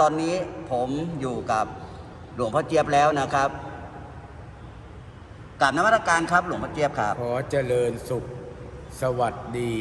ตอนนี้ผมอยู่กับหลวงพ่อเจี๊ยบแล้วนะครับกราบนมัสการครับหลวงพ่อเจี๊ยบครับ ขอเจริญสุขสวัสดี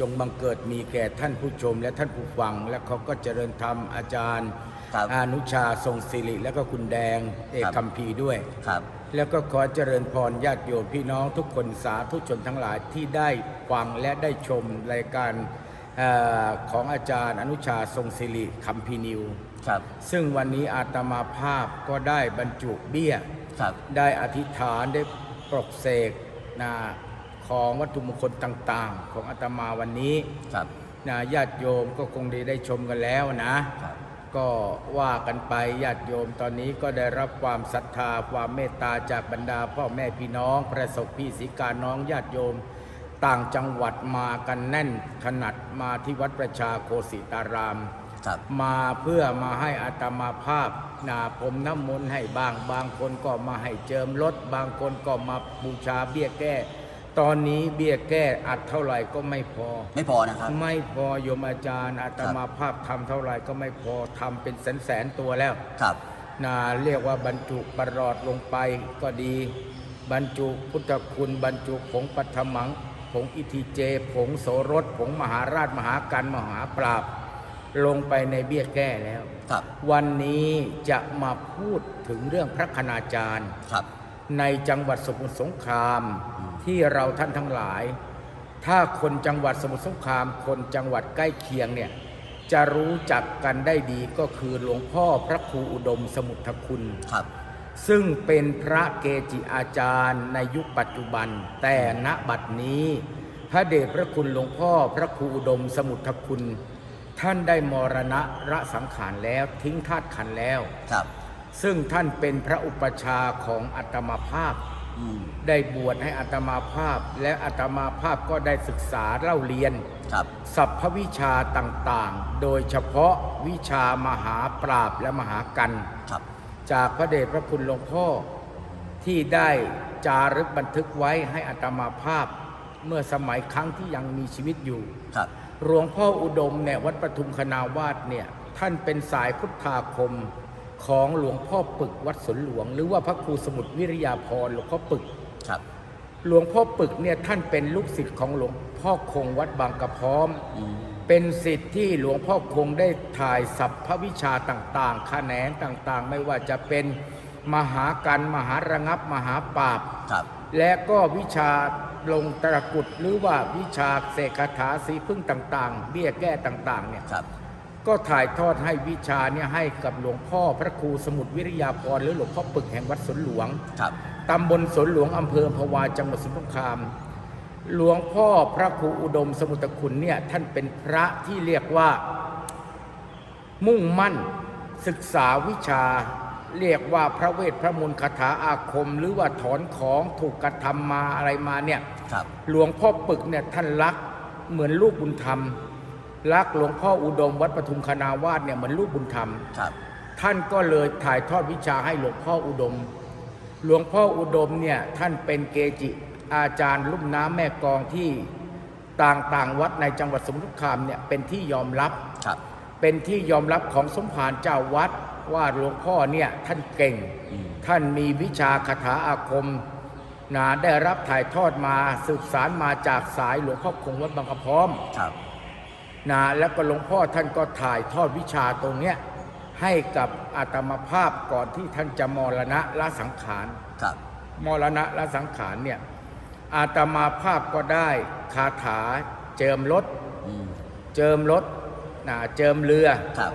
จงบังเกิดมีแก่ท่านผู้ชมและท่านผู้ฟัง และเขาก็เจริญธรรมอาจารย์ครับอนุชาทรงศิริ และก็คุณแดงเอกครับคัมภีร์ด้วย ครับ แล้วก็ขอเจริญพรญาติโยมพี่น้องทุกคนสาธุชนทั้งหลายที่ได้ฟังและได้ชมรายการเออ ของอาจารย์อนุชาทรงศิริคัมภีร์นิว ครับ ซึ่งวันนี้อาตมาภาพก็ได้บรรจุเบี้ย ครับ ได้อธิษฐานได้ปลกเสกนะของวัตถุมงคลต่างๆ ของอาตมาวันนี้ ครับนะญาติโยมก็คงได้ได้ชมกันแล้วนะ ครับก็ว่ากันไปญาติโยมตอนนี้ก็ได้รับความศรัทธาความเมตตาจากบรรดาพ่อแม่พี่น้อง ประสบพี่สิกาน้องญาติโยม ต่างจังหวัดมากันแน่นขนาดมาที่วัดประชาโคสิตาราม ครับ มาเพื่อมาให้อาตมาภาพนาผมน้ำมนต์ให้บาง บางคนก็มาให้เจิมรถ บางคนก็มาบูชาเบี้ยแก้ ตอนนี้เบี้ยแก้อัดเท่าไหร่ก็ไม่พอ ไม่พอนะครับ ไม่พอโยมอาจารย์อาตมาภาพทำเท่าไหร่ก็ไม่พอทำเป็นแสนแสนๆตัวแล้ว ครับนาเรียกว่าบรรจุประหลอดลงไปก็ดี บรรจุพุทธคุณบรรจุผงปัทมัง ผงอิทิเจ ผงโสรส ผงมหาราชมหากันมหาปราบ ลงไปในเบี้ยแก้แล้วครับวันนี้จะมาพูดถึงเรื่องพระคณาจารย์ครับในจังหวัดสมุทรสงครามอืมที่เราท่านทั้งหลาย ถ้าคนจังหวัดสมุทรสงคราม คนจังหวัดใกล้เคียงเนี่ยจะรู้จักกันได้ดีก็คือหลวงพ่อพระครูอุดมสมุทรคุณครับ ซึ่งเป็นพระเกจิอาจารย์ในยุคปัจจุบัน แต่ณบัดนี้ พระเดชพระคุณหลวงพ่อพระครูอุดมสมุทรคุณ ท่านได้มรณะระสังขารแล้วทิ้งธาตุขันธ์แล้วครับ ซึ่งท่านเป็นพระอุปชฌาย์ของอัตมาภาพอืมได้บวชให้อัตมาภาพ และอัตมาภาพก็ได้ศึกษาเล่าเรียนครับสัพพวิชาต่างๆ โดยเฉพาะวิชามหาปราบและมหากันครับ จากพระเดชพระคุณหลวงพ่อที่ได้จารึกบันทึกไว้ให้อัตมาภาพเมื่อสมัยครั้งที่ยังมีชีวิตอยู่ครับหลวงพ่ออุดมเนี่ยวัดปทุมคณาวาสเนี่ยท่านเป็นสายพุทธาคมของหลวงพ่อปึกวัดสวนหลวง หรือว่าพระครูสมุทรวิริยาพรหลวงพ่อปึกครับ หลวงพ่อปึกเนี่ยท่านเป็นลูกศิษย์ของหลวงพ่อคงวัดบางกระพร้อมอืม เป็นสิทธิ์ที่หลวงพ่อคงได้ถ่ายสัพพวิชาต่างๆ แขนงต่างๆ ไม่ว่าจะเป็นมหากันมหาระงับมหาปราบ ครับและก็วิชาลงตะกรุดหรือว่าวิชาเสกคาถาสีพึ่งต่าง ๆ เบี้ยแก้ต่างๆเนี่ยครับก็ถ่ายทอดให้วิชาเนี่ยให้กับหลวงพ่อพระครูสมุทรวิริยาพรหรือหลวงพ่อปึกแห่งวัดสวนหลวง ครับตำบลสวนหลวงอำเภอพะวาจังหวัดสมุทรสงคราม หลวงพ่อพระครูอุดมสมุทรคุณเนี่ยท่านเป็นพระที่เรียกว่ามุ่งมั่นศึกษาวิชา เรียกว่าพระเวทพระมนต์คาถาอาคม หรือว่าถอนของถูกกระทำมาอะไรมาเนี่ยครับหลวงพ่อปึกเนี่ยท่านรักเหมือนลูกบุญธรรมรักหลวงพ่ออุดมวัดปทุมคณาวาสเนี่ยเหมือนลูกบุญธรรมครับท่านก็เลยถ่ายทอดวิชาให้หลวงพ่ออุดม หลวงพ่ออุดมเนี่ยท่านเป็นเกจิ อาจารย์ลุ่มน้ำแม่กลองที่ต่างๆวัดในจังหวัดสมุทรสงครามเนี่ยเป็นที่ยอมรับครับ เป็นที่ยอมรับของสมภารเจ้าวัดว่าหลวงพ่อเนี่ยท่านเก่งอืมท่านมีวิชาคาถาอาคมนะได้รับถ่ายทอดมาสืบสารมาจากสายหลวงพ่อคงวัดบางกระพร้อมครับนะแล้วก็หลวงพ่อท่านก็ถ่ายทอดวิชาตรงเนี้ยให้กับอาตมาภาพก่อนที่ท่านจะมรณะละสังขารครับมรณะละสังขารเนี่ย อาตมาภาพก็ได้คาถาเจิมรถอืมเจิมรถนะเจิมเรือครับ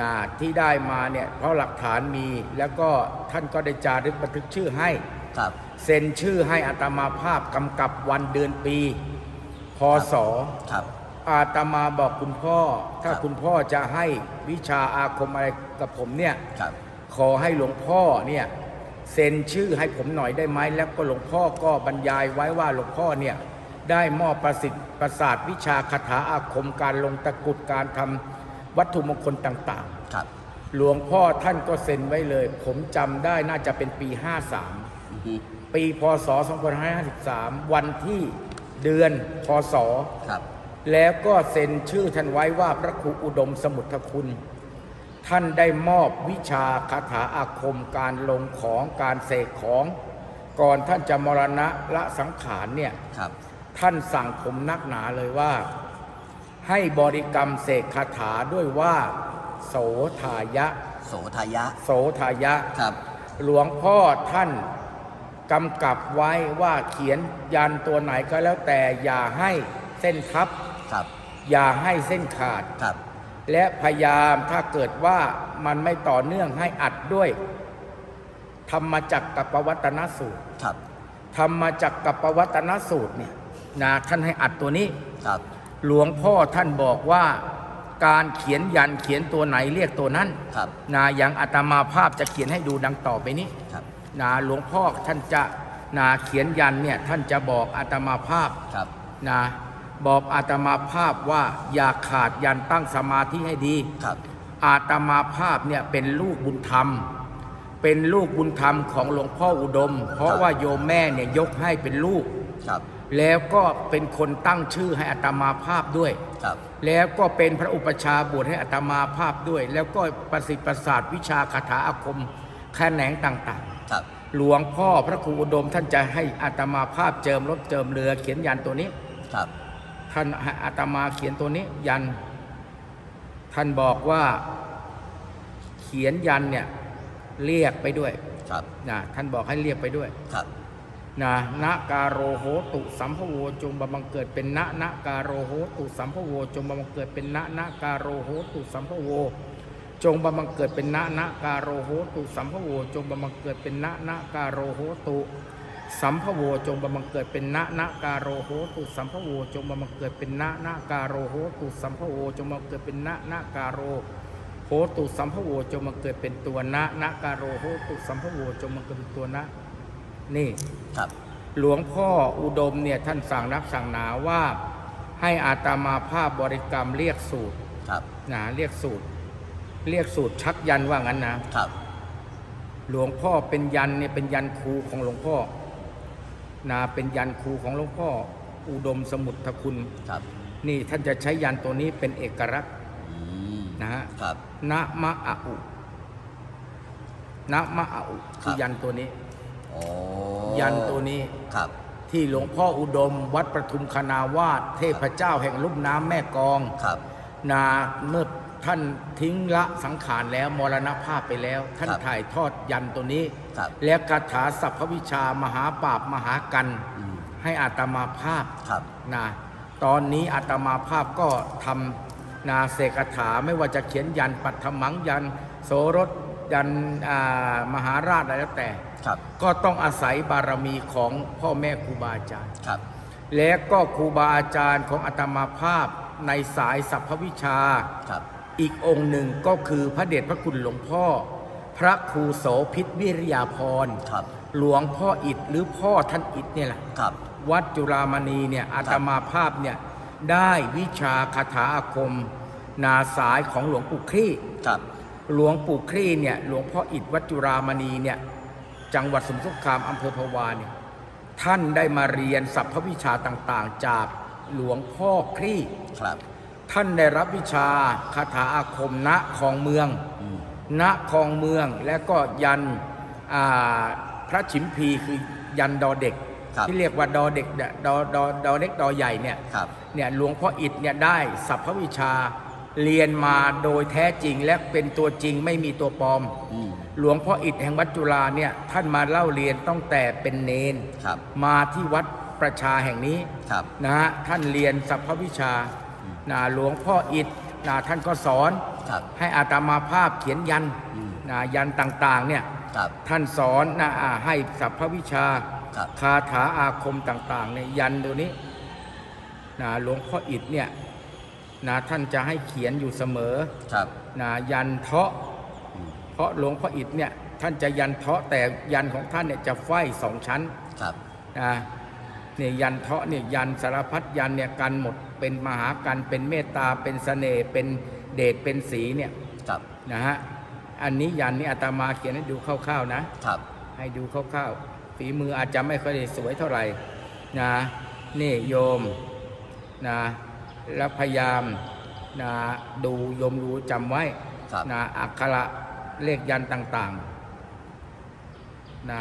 นะที่ได้มาเนี่ยเพราะหลักฐานมีแล้วก็ท่านก็ได้จารึกบันทึกชื่อให้ ครับ เซ็นชื่อให้อาตมาภาพกำกับวันเดือนปีพศ ครับ อาตมาบอกคุณพ่อ ถ้าครับ คุณพ่อจะให้วิชาอาคมอะไรกับผมเนี่ย ครับ ขอให้หลวงพ่อเนี่ย เซ็นชื่อให้ผมหน่อยได้ไหมแล้วก็หลวงพ่อก็บรรยายไว้ว่าหลวงพ่อเนี่ยได้มอบประสิทธิ์ประสาทวิชาคาถาอาคมการลงตะกรุดการทำวัตถุมงคลต่างครับๆหลวงพ่อท่านก็เซ็นไว้เลย ผมจำได้น่าจะเป็นปี 53อือฮึปีพศ 2553 วันที่เดือนพศครับแล้วก็เซ็นชื่อท่านไว้ว่าพระครูอุดมสมุทรคุณ ท่านได้มอบวิชาคาถาอาคมการลงของการเสกของ ก่อนท่านจะมรณะละสังขารเนี่ยครับ ท่านสั่งผมนักหนาเลยว่า ให้บริกรรมเสกคาถาด้วยว่า โสทายะ โสทายะ โสทายะครับ หลวงพ่อท่านกำกับไว้ว่าเขียนยันตัวไหนก็แล้วแต่อย่าให้เส้นทับครับ อย่าให้เส้นขาดครับ และพยายามถ้าเกิดว่ามันไม่ต่อเนื่องให้อัดด้วย ธรรมจักรกับปวัตนสูตรครับธรรมจักรกับปวัตนสูตรเนี่ยนะท่านให้อัดตัวนี้ครับ หลวงพ่อท่านบอกว่าการเขียนยันเขียนตัวไหนเรียกตัวนั้นครับนะอย่างอาตมาภาพจะเขียนให้ดูดังต่อไปนี้ครับนะหลวงพ่อท่านจะนะเขียนยันเนี่ยท่านจะบอกอาตมาภาพครับนะ บอกอาตมาภาพว่าอย่าขาดยันตั้งสมาธิให้ดีครับ อาตมาภาพเนี่ยเป็นลูกบุญธรรม เป็นลูกบุญธรรมของหลวงพ่ออุดม เพราะว่าโยมแม่เนี่ยยกให้เป็นลูกครับ แล้วก็เป็นคนตั้งชื่อให้อาตมาภาพด้วยครับ แล้วก็เป็นพระอุปชฌาย์บวชให้อาตมาภาพด้วย แล้วก็ประสิทธิ์ประสาทวิชาคาถาอาคมแขนงต่างครับๆหลวงพ่อพระครูอุดมท่านจะให้อาตมาภาพเจิมรถเจิมเรือเขียนยันตัวนี้ครับ ท่านให้อาตมาเขียนตัวนี้ยัน ท่านบอกว่าเขียนยันเนี่ยเรียกไปด้วยครับนะท่านบอกให้เรียกไปด้วยครับนะนะการโรโหตุสัมภโวจงบำบังเกิดเป็นนะนะการโรโหตุสัมภโวจงบำบังเกิดเป็นนะนะการโรโหตุสัมภโวจงบำบังเกิดเป็นนะนะการโรโหตุสัมภโวจงบำบังเกิดเป็นนะนะการโรโหตุ สัมภโวจงบำบังเกิดเป็นนะนะการโรโหตุสัมภโวจงบำบังเกิดเป็นนะนะการโรโหตุสัมภโวจงบำบังเกิดเป็นนะนะการโรโหตุสัมภโวจงบำบังเกิดเป็นตัวนะนะการโรโหตุสัมภโวจงบำบังเกิดเป็นตัวนะนี่ครับ หลวงพ่ออุดมเนี่ยท่านสั่งนักสั่งหนาว่า ให้อาตมาภาพบริกรรมเรียกสูตรครับนะเรียกสูตร เรียกสูตรชักยันว่างั้นนะครับ หลวงพ่อเป็นยันเนี่ยเป็นยันครูของหลวงพ่อ นะเป็นยันครูของหลวงพ่ออุดมสมุทรคุณครับ นี่ท่านจะใช้ยันตัวนี้เป็นเอกลักษณ์อืมนะฮะครับนะมะอะอุนะมะอะอุครัคือบยันตัวนี้โอ้ยันตัวนี้ครับ ที่หลวงพ่ออุดม วัดประทุมคณาวาสเทพเจ้าแห่งลุ่มน้ำแม่กองครับนาเมื่อ ท่านทิ้งละสังขารแล้วมรณภาพไปแล้ว ท่านครับถ่ายทอดยันตัวนี้ ครับและคาถาสัพพวิชามหาปราบมหากัน อืม ให้อาตมาภาพครับ นะตอนนี้อาตมาภาพก็ทำนาเสกคาถาไม่ว่าจะเขียนยันปัทมังยัน โสรถยันอ่ามหาราชอะไรแล้วแต่ ครับ ก็ต้องอาศัยบารมีของพ่อแม่ครูบาอาจารย์ ครับ และก็ครูบาอาจารย์ของอาตมาภาพในสายสัพพวิชา ครับ อีกองค์หนึ่งก็คือพระเดชพระคุณหลวงพ่อ พระครูโสพิษวิริยาพรครับ หลวงพ่ออิฐหรือพ่อท่านอิฐเนี่ยแหละครับ วัดจุฬามณีเนี่ยอาตมาภาพเนี่ยได้วิชาคาถาอาคม นาสายของหลวงปู่ครี่ครับ หลวงปู่ครี่เนี่ยหลวงพ่ออิฐวัดจุฬามณีเนี่ยจังหวัดสมุทรสงครามอำเภอพะวาเนี่ยท่านได้มาเรียนสัพพวิชาต่างๆ จากหลวงพ่อครี่ครับ ท่านได้รับวิชาคาถาอาคมณคลองเมืองอืมณคลองเมืองและก็ยันอ่าพระฉิมพีคือยันดอเด็กครับที่เรียกว่าดอเด็กเนี่ยดอดอดอเล็กดอใหญ่เนี่ยครับเนี่ยหลวงพ่ออิฐเนี่ยได้สัพพวิชาเรียนมาโดยแท้จริงและเป็นตัวจริงไม่มีตัวปลอมอืมหลวงพ่ออิฐแห่งวัดจุฬาเนี่ยท่านมาเล่าเรียนตั้งแต่เป็นเนนครับมาที่วัดประชาแห่งนี้ครับนะฮะท่านเรียนสัพพวิชา นะหลวงพ่ออิฐนะท่านก็สอน ครับให้อาตมาภาพเขียนยันอืมนะยันต่างๆเนี่ยครับ ท่านสอนนะอ่าให้สัพพวิชาครับ คาถาอาคมต่างๆในยยันตัวนี้นะหลวงพ่ออิฐเนี่ยนะท่านจะให้เขียนอยู่เสมอครับ นะยันเทาะ อืม เพราะหลวงพ่ออิฐเนี่ยท่านจะยันเทาะแต่ยันของท่านเนี่ยจะไฟสองชั้น ครับ นะเนี่ยยันเทาะเนี่ยยันสารพัดยันเนี่ยกันหมด เป็นมหากันเป็นเมตตาเป็นเสน่ห์เป็นเดชเป็นสีเนี่ยครับนะฮะอันนี้ยันนี่อาตมาเขียนให้ดูคร่าวๆนะครับ ให้ดูคร่าวๆฝีมืออาจจะไม่ค่อยได้สวยเท่าไหร่นะนี่โยมนะแล้วพยายามนะดูโยมรู้จำไว้ครับนะอักขระเลขยันต์ต่างๆนะ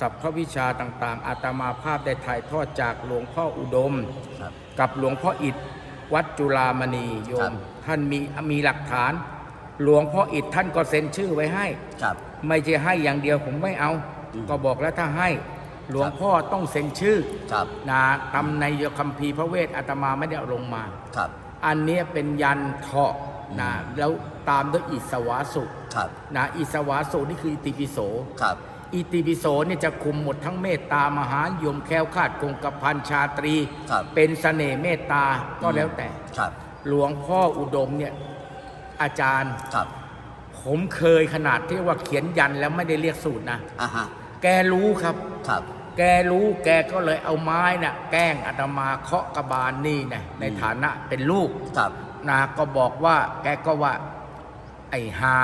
สัพพวิชาต่างๆ อาตมาภาพได้ถ่ายทอดจากหลวงพ่ออุดม ครับกับหลวงพ่ออิฐวัดจุฬามณีโยครัมบท่านมีมีหลักฐาน หลวงพ่ออิฐท่านก็เซ็นชื่อไว้ให้ ครับ ไม่ใช่ให้อย่างเดียวผมไม่เอา อืม ก็บอกแล้วถ้าให้หลวงครับพ่อต้องเซ็นชื่อครับนะตำในคัมภีร์พระเวทอาตมาไม่ได้เอาลงมา ครับอันเนี้ยเป็นยันเถาะนะแล้วตามด้วยอิสวาสุครับนะอิสวาสุนี่คืออิติปิโส ครับ อิติปิโสเนี่ยจะคุมหมดทั้งเมตตามหานิยมแคล้วคลาดคงกระพันชาตรี ครับเป็นเสน่ห์เมตตาก็แล้วแต่ ครับหลวงพ่ออุดมเนี่ยอาจารย์ ครับผมเคยขนาดที่ว่าเขียนยันแล้วไม่ได้เรียกสูตรนะ อ่าฮะแกรู้ครับ ครับ แกรู้แกก็เลยเอาไม้น่ะแกล้งอาตมาเคาะกระบาลนี่นะในฐานะเป็นลูก ครับ นะก็บอกว่าแกก็ว่า ไอ้หา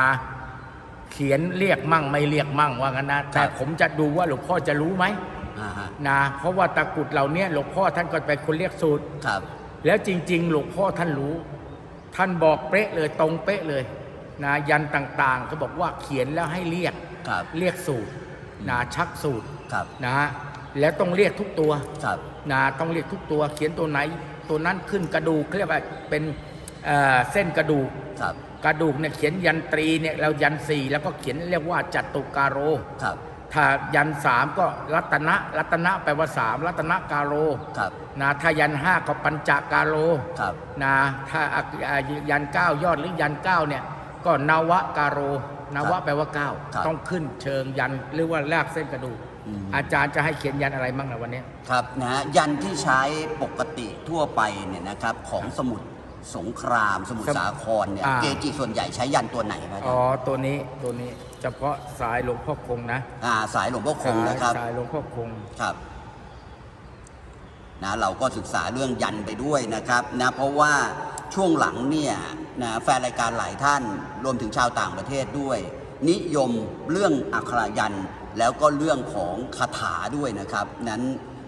เขียนเรียกมั่งไม่เรียกมั่งว่างั้นนะแต่ผมจะดูว่าหลวงพ่อจะรู้ไหมอ่าฮะนะเพราะว่าตะกรุดเหล่านี้หลวงพ่อท่านก็เป็นคนเรียกสูตร ครับ แล้วจริง ๆ หลวงพ่อท่านรู้ ท่านบอกเป๊ะเลยตรงเป๊ะเลยนะยันต่างๆก็บอกว่าเขียนแล้วให้เรียกครับเรียกสูตรนะชักสูตรครับนะฮะแล้วต้องเรียกทุกตัวครับนะต้องเรียกทุกตัว เขียนตัวไหน ตัวนั้นขึ้นกระดูกเขาเรียกว่าเป็น เอ่อเส้นกระดูกครับกระดูกเนี่ยเขียนยันตรีเนี่ยเรายันสี่แล้วก็เขียนเรียกว่าจัตุการโรครับถ้ายันสามก็รัตนะรัตนะแปลว่าสามรัตนการโรครับนะถ้ายันห้าก็ปัญจการโรครับนะถ้าอะอะยันเก้ายอดหรือยันเก้าเนี่ยก็นวการโรนวะแปลว่าเก้าครับต้องขึ้นเชิงยันหรือว่าลากเส้นกระดูกอืมอาจารย์จะให้เขียนยันอะไรบ้างนะวันนี้ครับนะฮะยันที่ใช้ปกติทั่วไปเนี่ยนะครับของสมุทร สงครามสมุทรสมสาครเนี่ยอ่า เกจิส่วนใหญ่ใช้ยันตัวไหนครับอ๋อตัวนี้ตัวนี้เฉพาะสายหลวงพ่อคงนะอ่าสายหลวงพ่อคงนะครับ สายหลวงพ่อคง ครับนะเราก็ศึกษาเรื่องยันไปด้วยนะครับนะเพราะว่าช่วงหลังเนี่ยนะแฟนรายการหลายท่านรวมถึงชาวต่างประเทศด้วย นิยมเรื่องอักขระยันต์แล้วก็เรื่องของคาถาด้วยนะครับ นั้น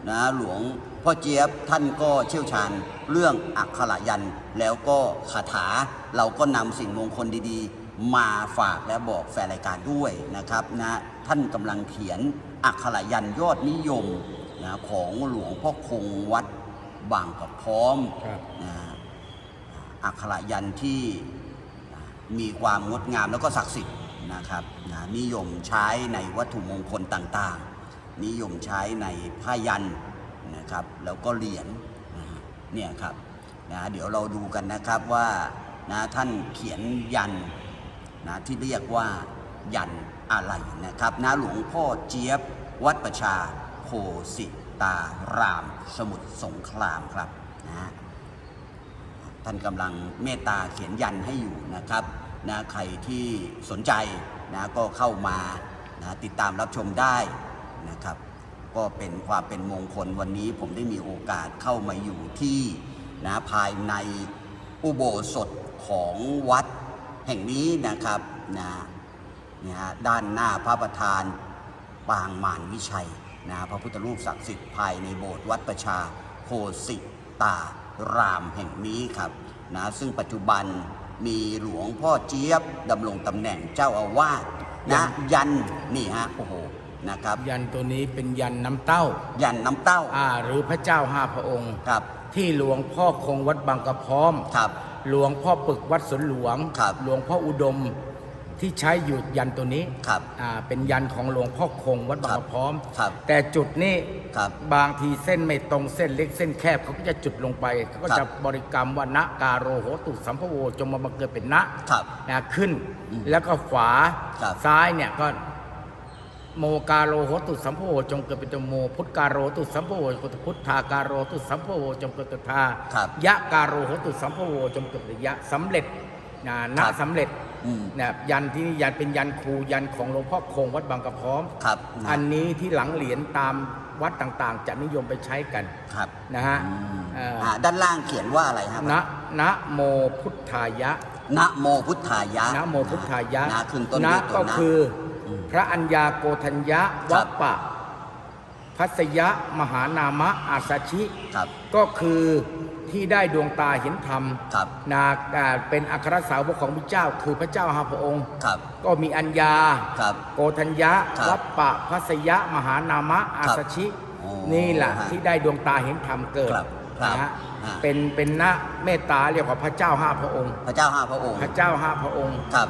นะหลวง พ่อเจี๊ยบท่านก็เชี่ยวชาญเรื่องอักขระยันต์แล้วก็คาถาเราก็นำสิ่งมงคลดีๆ มาฝากและบอกแฟนรายการด้วยนะครับนะท่านกำลังเขียนอักขระยันต์ยอดนิยมนะของหลวงพ่อคงวัดบางกระพร้อมครับนะอักขระยันต์ที่มีความงดงามแล้วก็ศักดิ์สิทธิ์นะครับนะนิยมใช้ในวัตถุมงคลต่างๆ นิยมใช้ในผ้ายัน นะครับแล้วก็เหรียญเนี่ยครับนะเดี๋ยวเราดูกันนะครับว่านะท่านเขียนยันนะที่เรียกว่ายันอะไรนะครับนะหลวงพ่อเจี๊ยบวัดประชาโคสิตาราม สมุทรสงครามครับนะฮะท่านกำลังเมตตาเขียนยันให้อยู่นะครับนะใครที่สนใจนะก็เข้ามานะติดตามรับชมได้นะครับ ก็เป็นความเป็นมงคลวันนี้ผมได้มีโอกาสเข้ามาอยู่ที่นะภายในอุโบสถของวัดแห่งนี้นะครับนะเนี่ยฮะด้านหน้าพระประธานปางมารวิชัยนะพระพุทธรูปศักดิ์สิทธิ์ภายในโบสถ์วัดประชาโคสิตารามแห่งนี้ครับนะซึ่งปัจจุบันมีหลวงพ่อเจี๊ยบดำรงตำแหน่งเจ้าอาวาสนะยันนี่ฮะโอ้โห นะครับ ยันตัวนี้เป็นยันน้ำเต้า ยันน้ำเต้าอ่าหรือพระเจ้าห้าพระองค์ ครับ ที่หลวงพ่อคงวัดบางกระพร้อม ครับ หลวงพ่อปึกวัดสวนหลวง ครับหลวงพ่ออุดมที่ใช้อยู่ยันตัวนี้ครับอ่าเป็นยันของหลวงพ่อคงวัดบางกระพร้อม ครับแต่จุดนี้ครับบางทีเส้นไม่ตรงเส้นเล็กเส้นแคบเขาก็จะจุดลงไปเขาก็ครับจะบริกรรมว่านะกาโรโหตุสัมภโวจงมาบังเกิดเป็นนะครับนะขึ้นอืมแล้วก็ขวาครับซ้ายเนี่ยก็ โมกาโรโหตุสัมภโวจงเกิดเป็นตัวโม พุทธกาโรตุสัมภโวจงเกิดเป็นพุทธาการโรตุสัมภโวจงเกิดเป็นทาครับยะกาโรโหตุสัมภโวจงเกิดเป็นยะสำเร็จนะนะครับสำเร็จอืมนะยันที่นี่ยันเป็นยันครูยันของหลวงพ่อคงวัดบางกระพร้อมครับนะอันนี้ที่หลังเหรียญตามวัดต่างๆ จะนิยมไปใช้กันครับนะฮะอืมเอ่ออ่าด้านล่างเขียนว่าอะไรครับนะนะโมพุทธายะนะโมพุทธายะนะโมพุทธายะนะขึ้นต้นนะด้วยตัวก็นะคืออม พระอัญญาโกธัญญะครัวับปปะ พัสยะมหานามะอาสาชิครับ ก็คือที่ได้ดวงตาเห็นธรรมครับ นาอ่าเป็นอัครสาวกของพระเจ้า คือพระเจ้าห้าพระองค์ ครับ ก็มีอัญญา ครับ โกธัญญะครับวัปปะพัสยะมหานามะอาสชิ โอ้นี่แหละฮะที่ได้ดวงตาเห็นธรรมเกิดครับครับนะฮะฮะ เป็นเป็นนะเมตตาเรียกว่าพระเจ้าห้าพระองค์ พระเจ้าห้าพระองค์พระเจ้าห้าพระองค์ ครับ